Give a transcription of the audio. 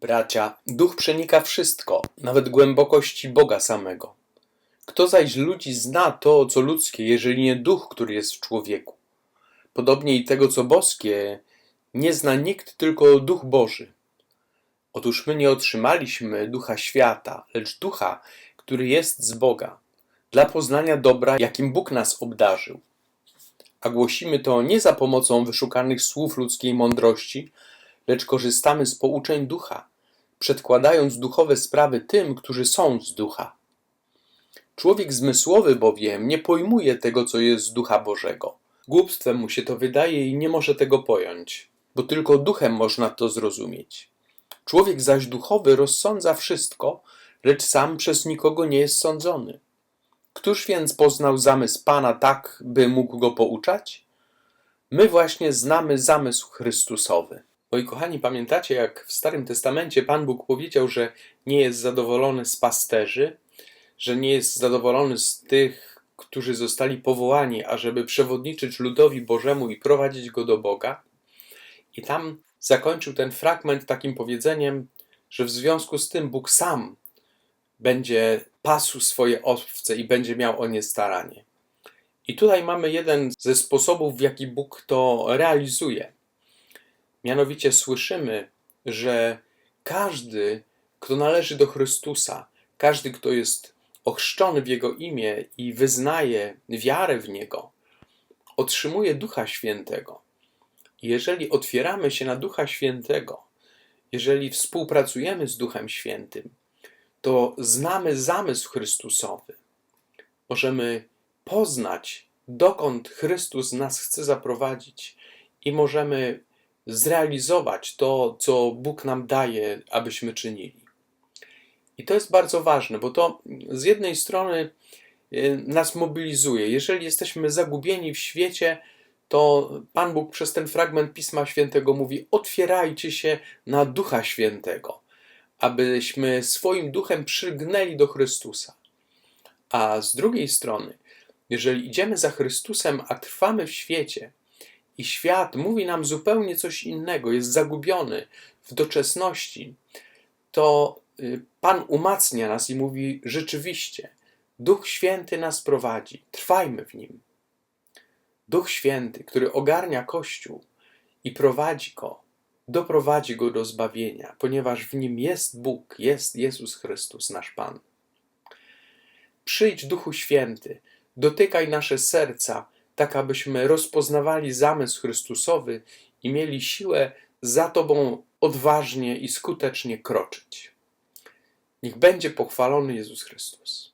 Bracia, duch przenika wszystko, nawet głębokości Boga samego. Kto zaś ludzi zna to, co ludzkie, jeżeli nie duch, który jest w człowieku? Podobnie i tego, co boskie, nie zna nikt, tylko duch Boży. Otóż my nie otrzymaliśmy ducha świata, lecz ducha, który jest z Boga, dla poznania dobra, jakim Bóg nas obdarzył. A głosimy to nie za pomocą wyszukanych słów ludzkiej mądrości, lecz korzystamy z pouczeń ducha, przedkładając duchowe sprawy tym, którzy są z ducha. Człowiek zmysłowy bowiem nie pojmuje tego, co jest z ducha Bożego. Głupstwem mu się to wydaje i nie może tego pojąć, bo tylko duchem można to zrozumieć. Człowiek zaś duchowy rozsądza wszystko, lecz sam przez nikogo nie jest sądzony. Któż więc poznał zamysł Pana tak, by mógł go pouczać? My właśnie znamy zamysł Chrystusowy. Moi kochani, pamiętacie, jak w Starym Testamencie Pan Bóg powiedział, że nie jest zadowolony z pasterzy, że nie jest zadowolony z tych, którzy zostali powołani, ażeby przewodniczyć ludowi Bożemu i prowadzić go do Boga? I tam zakończył ten fragment takim powiedzeniem, że w związku z tym Bóg sam będzie pasł swoje owce i będzie miał o nie staranie. I tutaj mamy jeden ze sposobów, w jaki Bóg to realizuje. Mianowicie słyszymy, że każdy, kto należy do Chrystusa, każdy, kto jest ochrzczony w Jego imię i wyznaje wiarę w Niego, otrzymuje Ducha Świętego. Jeżeli otwieramy się na Ducha Świętego, jeżeli współpracujemy z Duchem Świętym, to znamy zamysł Chrystusowy. Możemy poznać, dokąd Chrystus nas chce zaprowadzić, i możemy zrealizować to, co Bóg nam daje, abyśmy czynili. I to jest bardzo ważne, bo to z jednej strony y, nas mobilizuje. Jeżeli jesteśmy zagubieni w świecie, to Pan Bóg przez ten fragment Pisma Świętego mówi: otwierajcie się na Ducha Świętego, abyśmy swoim duchem przygnęli do Chrystusa. A z drugiej strony, jeżeli idziemy za Chrystusem, a trwamy w świecie, i świat mówi nam zupełnie coś innego, jest zagubiony w doczesności, to y, Pan umacnia nas i mówi: rzeczywiście, Duch Święty nas prowadzi, trwajmy w nim. Duch Święty, który ogarnia Kościół i prowadzi go, doprowadzi go do zbawienia, ponieważ w nim jest Bóg, jest Jezus Chrystus, nasz Pan. Przyjdź, Duchu Święty, dotykaj nasze serca, tak abyśmy rozpoznawali zamysł Chrystusowy i mieli siłę za Tobą odważnie i skutecznie kroczyć. Niech będzie pochwalony Jezus Chrystus.